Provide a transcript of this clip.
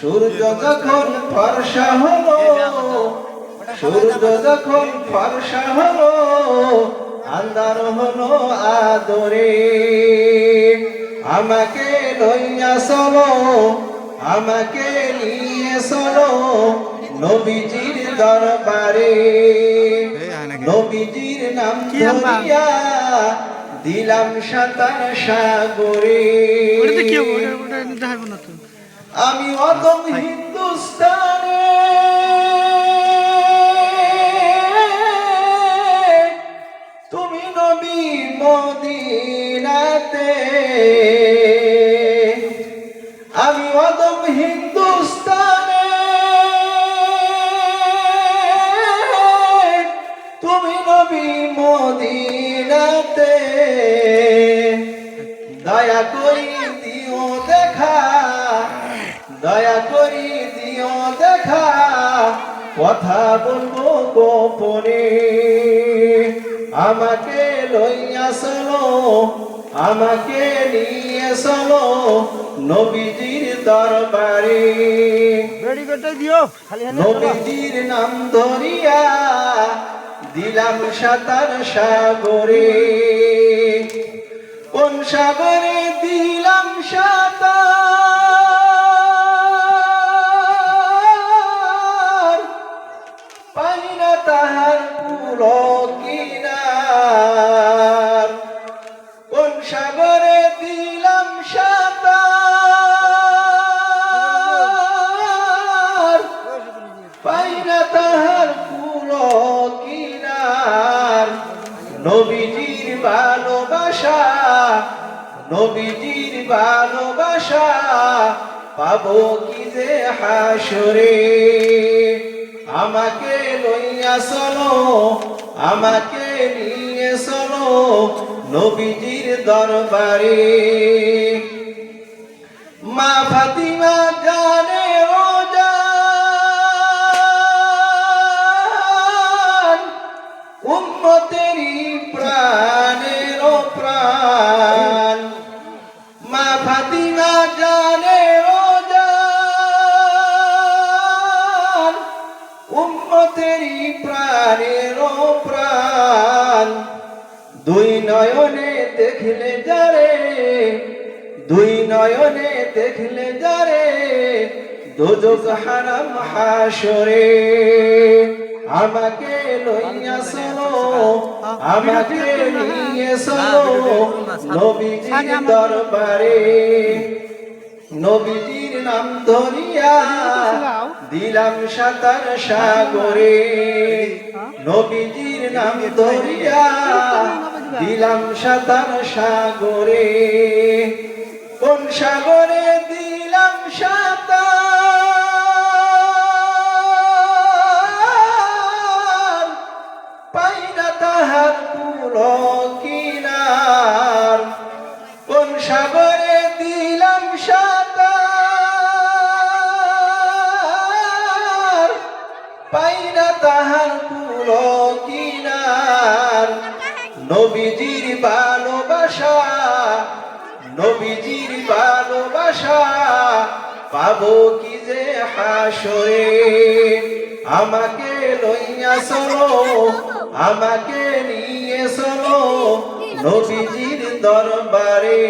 সূর্য যখন ফর্সা হলো সূর্য যখন ফর্সা হলো আন্দার হলো আদরে। আমাকে লইয়া চলো আমাকে নিয়ে চলো নবীজির দরবারে। নবীজির নাম ধরিয়া দিলাম সাঁতার সাগরে। আমি অদম হিন্দুস্তানে তুমি নবী মদিনাতে। আমি অদম হিন্দুস্তানে। তুমি নবী মদিনাতে। দয়া করি দিও দেখা। দয়া করি দিও দেখা কথা বলব গোপনে। আমাকে লইয়া চলো আমাকে নিয়ে চলো নবীজির দরবারে। নবীজির নাম ধরিয়া দিলাম সাঁতার সাগরে। সাগরে দিলাম সাঁতার। পাই না তাহার পুরো কিনার। নবীজির ভালোবাসা নবীজির ভালোবাসা পাবো কি যে হাসরে। আমাকে লইয়া চলো আমাকে নিয়ে চলো নবীজির দরবারে। মা ফাতিমা জানে রোজা। উম্মতেরই প্রাণের প্রাণ। দুই নয়নে দেখলে যারে, দুই নয়নে দেখলে যারে, দুজক হারাম হাসরে। আমাকে লইয়া চলো, আমাকে নিয়ে চলো, নবীজির দরবারে। নবীজির নাম ধরিয়া দিলাম সাঁতার সাগরে। নবীটির নাম ধরিয়া দিলাম সাঁতার সাগরে। কোন সাগরে? নবীজির ভালোবাসা নবীজির ভালোবাসা পাবো কি যে হাসরে আমাকে লইয়া চলো আমাকে নিয়ে চলো নবীজির দরবারে